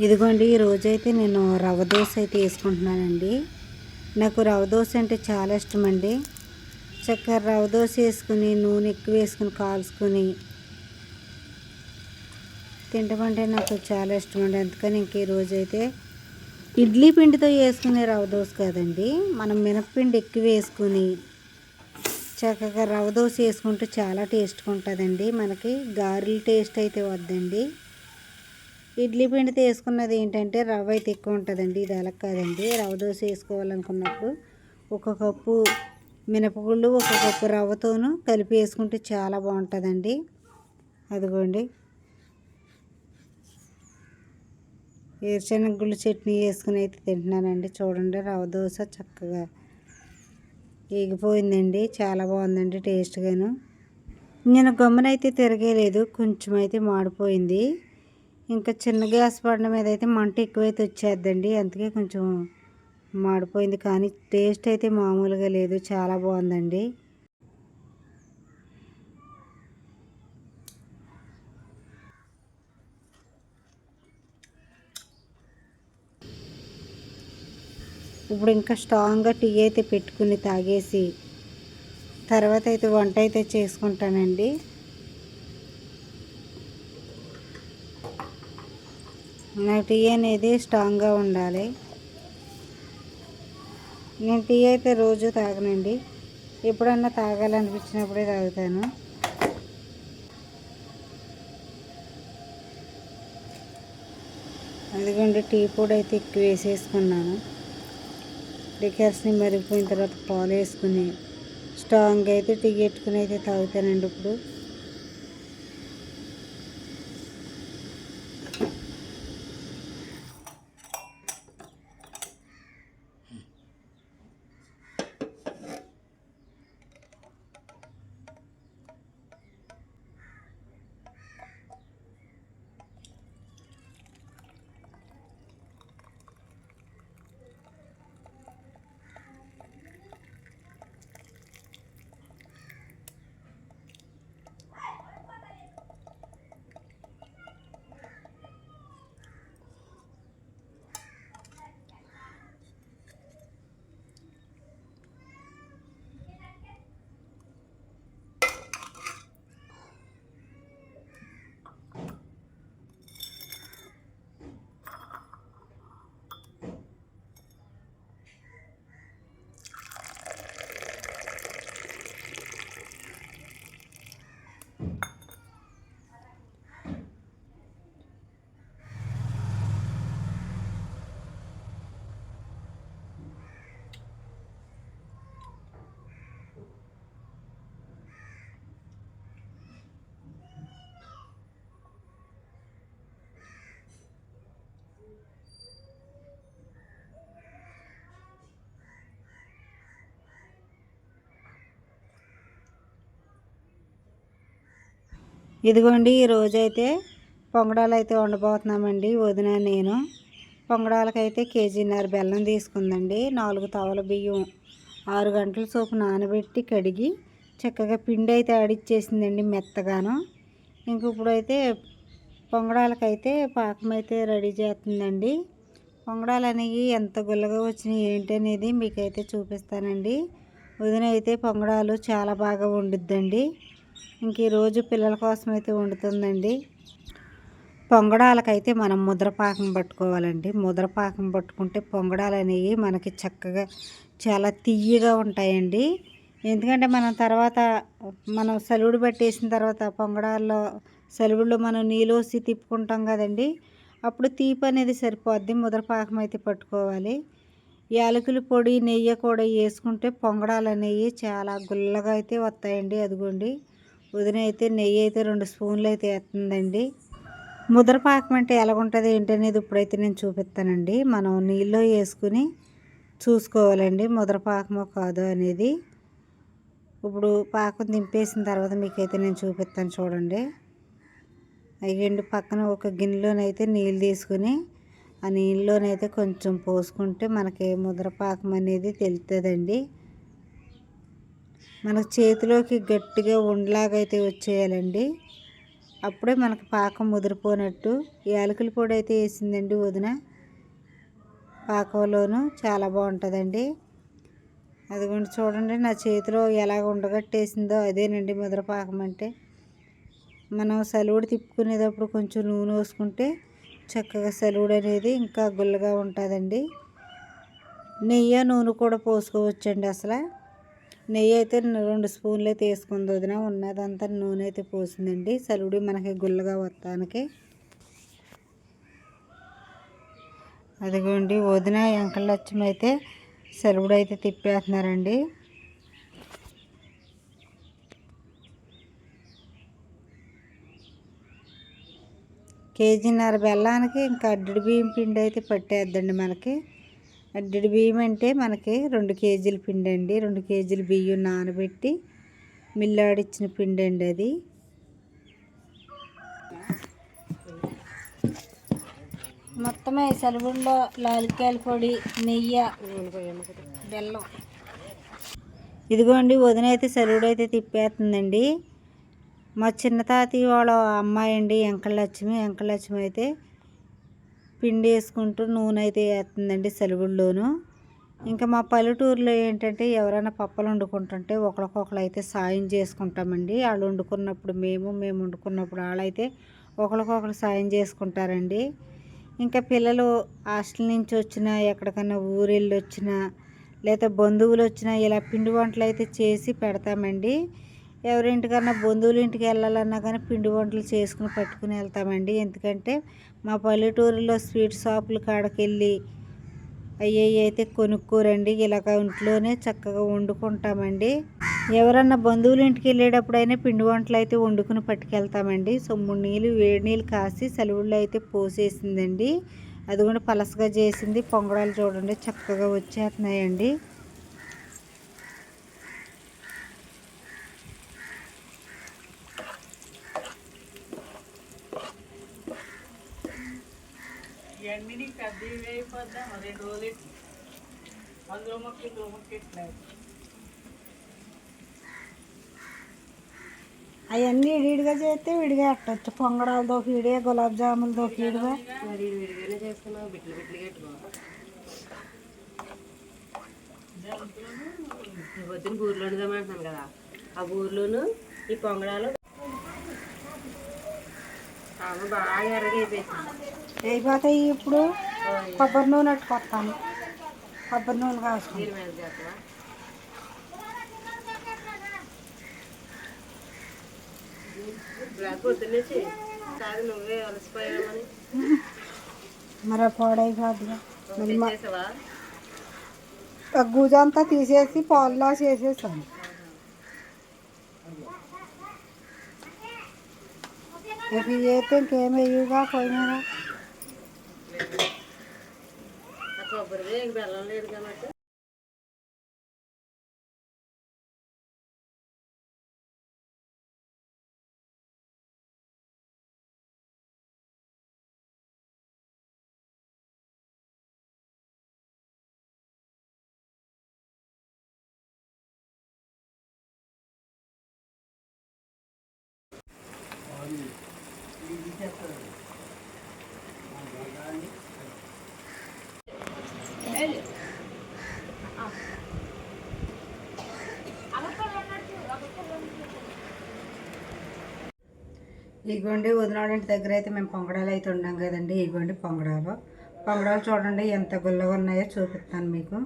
ఇదిగోండి ఈ రోజైతే నేను రవ్వ దోశ అయితే వేసుకుంటున్నానండి. నాకు రవ్వ దోశ అంటే చాలా ఇష్టం అండి చక్కగా రవ్వ దోశ వేసుకుని నూనె ఎక్కువ వేసుకుని కాల్చుకొని తింటామంటే నాకు చాలా ఇష్టం అండి అందుకని ఇంక ఈ రోజైతే ఇడ్లీ పిండితో వేసుకునే రవ్వ దోశ కాదండి. మనం మినప్పిండి ఎక్కువ వేసుకుని చక్కగా రవ్వ దోశ వేసుకుంటే చాలా టేస్ట్గా ఉంటుందండి. మనకి గారెలు టేస్ట్ అయితే వద్దండి. ఇడ్లీ పిండితో వేసుకున్నది ఏంటంటే రవ్వ అయితే ఎక్కువ ఉంటుందండి ఇది అలా కాదండి రవ్వ దోశ వేసుకోవాలనుకున్నప్పుడు ఒక కప్పు మినపగుళ్ళు ఒక కప్పు రవ్వతోనూ కలిపి వేసుకుంటే చాలా బాగుంటుందండి. అదిగోండి. గుళ్ళు చట్నీ వేసుకుని అయితే తింటున్నానండి. చూడండి రవ్వ దోశ చక్కగా ఎగిపోయిందండి చాలా బాగుందండి టేస్ట్గాను. నేను గమ్మునైతే తిరగలేదు కొంచెం అయితే మాడిపోయింది. ఇంకా చిన్న గ్యాస్ పడిన మీద అయితే మంట ఎక్కువైతే వచ్చేద్దండి. అందుకే కొంచెం మాడిపోయింది. కానీ టేస్ట్ అయితే మామూలుగా లేదు. చాలా బాగుందండి. ఇప్పుడు ఇంకా స్ట్రాంగ్గా టీ అయితే పెట్టుకుని తాగేసి తర్వాత అయితే వంట అయితే చేసుకుంటానండి. నా టీ అనేది స్ట్రాంగ్గా ఉండాలి. నేను టీ అయితే రోజు తాగనండి. ఎప్పుడన్నా తాగాలనిపించినప్పుడే తాగుతాను. అదిగోండి టీ పొడి అయితే ఎక్కువ వేసేసుకున్నాను. డికర్స్ని మరిగిపోయిన తర్వాత పాలు వేసుకుని స్ట్రాంగ్ అయితే టీ పెట్టుకుని అయితే తాగుతానండి ఇప్పుడు. ఇదిగోండి ఈరోజైతే పొంగడాలు అయితే వండబోతున్నామండి వదిన నేను. పొంగడాలకైతే కేజీన్నర బెల్లం తీసుకుందండి నాలుగు తవల బియ్యం. ఆరు గంటల సోపు నానబెట్టి కడిగి చక్కగా పిండి అయితే ఆడిచ్చేసిందండి మెత్తగాను. ఇంక ఇప్పుడైతే పొంగడాలకైతే పాకం అయితే రెడీ చేస్తుందండి. పొంగడాలు అనేవి ఎంత గుల్లగా వచ్చినాయి ఏంటి అనేది మీకైతే చూపిస్తానండి. వదిన అయితే పొంగడాలు చాలా బాగా వండుద్దండి. ఇంక ఈరోజు పిల్లల కోసం అయితే వండుతుందండి. పొంగడాలకైతే మనం ముద్రపాకం పట్టుకోవాలండి. ముద్రపాకం పట్టుకుంటే పొంగడాలు అనేవి మనకి చక్కగా చాలా తీయగా ఉంటాయండి. ఎందుకంటే మనం తర్వాత మనం సలువుడు పట్టేసిన తర్వాత పొంగడాల్లో సలువుల్లో మనం నీలోసి తిప్పుకుంటాం కదండి. అప్పుడు తీపి అనేది సరిపోద్ది. ముద్రపాకం అయితే పట్టుకోవాలి. యాలకుల పొడి నెయ్యి కూడా వేసుకుంటే పొంగడాలు అనేవి చాలా గుల్లగా అయితే వస్తాయండి అదిగోండి. వదిన అయితే నెయ్యి అయితే రెండు స్పూన్లు అయితే వేస్తుందండి. ముద్రపాకం అంటే ఎలాగుంటుంది ఏంటనేది ఇప్పుడైతే నేను చూపిస్తానండి. మనం నీళ్ళు వేసుకుని చూసుకోవాలండి ముద్రపాకమో కాదో అనేది. ఇప్పుడు పాకం దింపేసిన తర్వాత మీకైతే నేను చూపిస్తాను చూడండి. అయ్యండి పక్కన ఒక గిన్నెలోనైతే నీళ్ళు తీసుకుని ఆ నీళ్ళలోనైతే కొంచెం పోసుకుంటే మనకి ముద్రపాకం అనేది తెలుతుందండి మనకు చేతిలోకి గట్టిగా ఉండలాగైతే వచ్చేయాలండి. అప్పుడే మనకు పాకం ముదిరిపోనట్టు. యాలకుల పొడి అయితే వేసిందండి వదిన. పాకంలోనూ చాలా బాగుంటుందండి. అదిగోండి చూడండి నా చేతిలో ఎలాగ ఉండగట్టేసిందో అదేనండి ముద్రపాకం అంటే. మనం సలువుడు తిప్పుకునేటప్పుడు కొంచెం నూనె పోసుకుంటే చక్కగా సలువుడు అనేది ఇంకా గుల్లగా ఉంటుందండి. నెయ్యి నూనె కూడా పోసుకోవచ్చండి అసలు. నెయ్యి అయితే రెండు స్పూన్లు అయితే వేసుకుంది వదిన. ఉన్నదంతా నూనె అయితే పోసిందండి. సలుడి మనకి గుల్లగా వస్తానికి అదిగోండి వదిన ఎంకలచ్చం అయితే సెలవుడు అయితే తిప్పేస్తున్నారండి. కేజీన్నర బెల్లానికి ఇంకా అడ్డడి బియ్యం పిండి అయితే పట్టేద్దండి మనకి. అడ్డడి బియ్యం అంటే మనకి రెండు కేజీల పిండి అండి. రెండు కేజీల బియ్యం నానబెట్టి మిల్లాడిచ్చిన పిండి అండి అది. మొత్తమే సెలవుల్లో లాలికాయల పొడి నెయ్యి బెల్లం. ఇదిగోండి వదిన అయితే సెలవుడు అయితే తిప్పేస్తుందండి. మా చిన్న తాతయ్య వాళ్ళ అమ్మాయి అండి వెంకటలక్ష్మి. వెంకటలక్ష్మి అయితే పిండి వేసుకుంటూ నూనె అయితే వేస్తుందండి సెలవుల్లోనూ. ఇంకా మా పల్లెటూరులో ఏంటంటే ఎవరైనా పప్పలు వండుకుంటుంటే ఒకరికొకరు అయితే సాయం చేసుకుంటామండి. వాళ్ళు వండుకున్నప్పుడు మేము మేము వండుకున్నప్పుడు వాళ్ళైతే ఒకరికొకరు సాయం చేసుకుంటారండి. ఇంకా పిల్లలు హాస్టల్ నుంచి వచ్చినా ఎక్కడికైనా ఊరెళ్ళి వచ్చినా లేదా బంధువులు వచ్చినా ఇలా పిండి వంటలు అయితే చేసి పెడతామండి. ఎవరింటికన్నా బంధువుల ఇంటికి వెళ్ళాలన్నా కానీ పిండి వంటలు చేసుకుని పట్టుకుని వెళ్తామండి. ఎందుకంటే మా పల్లెటూరులో స్వీట్ షాపుల కాడకెళ్ళి అయ్యి అయితే కొనుక్కోరండి. ఇలాగ ఇంట్లోనే చక్కగా వండుకుంటామండి. ఎవరన్నా బంధువుల ఇంటికి వెళ్ళేటప్పుడైనా పిండి వంటలు అయితే వండుకుని పట్టుకెళ్తామండి. సొమ్ము నీళ్ళు వేడి నీళ్ళు కాసి సెలవుల్లో అయితే పోసేసిందండి. అది కూడా పలసగా చేసింది. పొంగడాలు చూడండి చక్కగా వచ్చేస్తున్నాయండి. నీకు పెద్ద అయిపోద్దాం? రెండు రోజులు అందులో మొక్క ఇందులో మొక్క ఇట్లేదు అవన్నీ విడిగా చేస్తే విడిగా ఎట్టచ్చు. పొంగడాలతో విడిగా గులాబ్ బిట్లు కట్టుకో పొద్దున్న బూర్లు వండుదామంటున్నాను కదా. ఆ బూర్లోను ఈ పొంగడాలు అయిపోతాయి ఇప్పుడు? కొబ్బరి నూనె అట్టుకొస్తాను. కొబ్బరి నూనె కాసుకుంటాను మరి పాడైపోద్దిగా మరి మా చేసావా? ఆ గుజంతా తీసేసి పాల్లో చేసేసాను. ఇక చేస్తే ఇంకేం వేయగా పొయ్యి మీద ఆ ఇంక బెల్లం లేదు కాబట్టి ఇగోండి వదినాడంటి దగ్గర అయితే మేము పొంగడాలు అయితే ఉన్నాం కదండి. ఇగోండి పొంగడాలు. పొంగడాలు చూడండి ఎంత గుల్లగా ఉన్నాయో చూపిస్తాను మీకు.